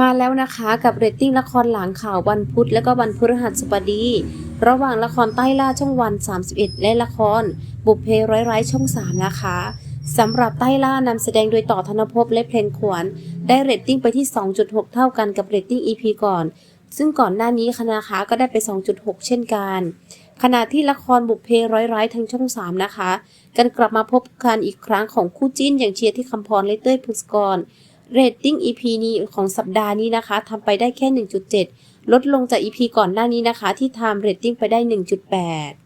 มาแล้วนะคะกับเรตติ้งละครหลังข่าววันพุธและก็วันพฤหัสบดี ระหว่างละครใต้ล่าช่องวัน 31 และละคร บุพเพร้อยร้ายช่อง 3 นะคะสำหรับใต้ล่านำแสดงโดยต่อธนภพและเพลงขวญได้เรตติ้งไปที่ 2.6 เท่ากันกับเรตติ้ง EP ก่อน ซึ่งก่อนหน้านี้คณะคะก็ได้ไป 2.6 เช่นกัน ขณะที่ละครบุพเพร้อยร้ายทางช่อง 3 นะคะ กันกลับมาพบกันอีกครั้งของคู่จิ้นอย่างเชียร์ที่คำพรและเต้ยพุสกร เรตติ้ง EP นี้ของสัปดาห์นี้นะคะทำไปได้แค่ 1.7 ลดลงจาก EP ก่อนหน้านี้นะคะ ที่ทำเรตติ้งไปได้ 1.8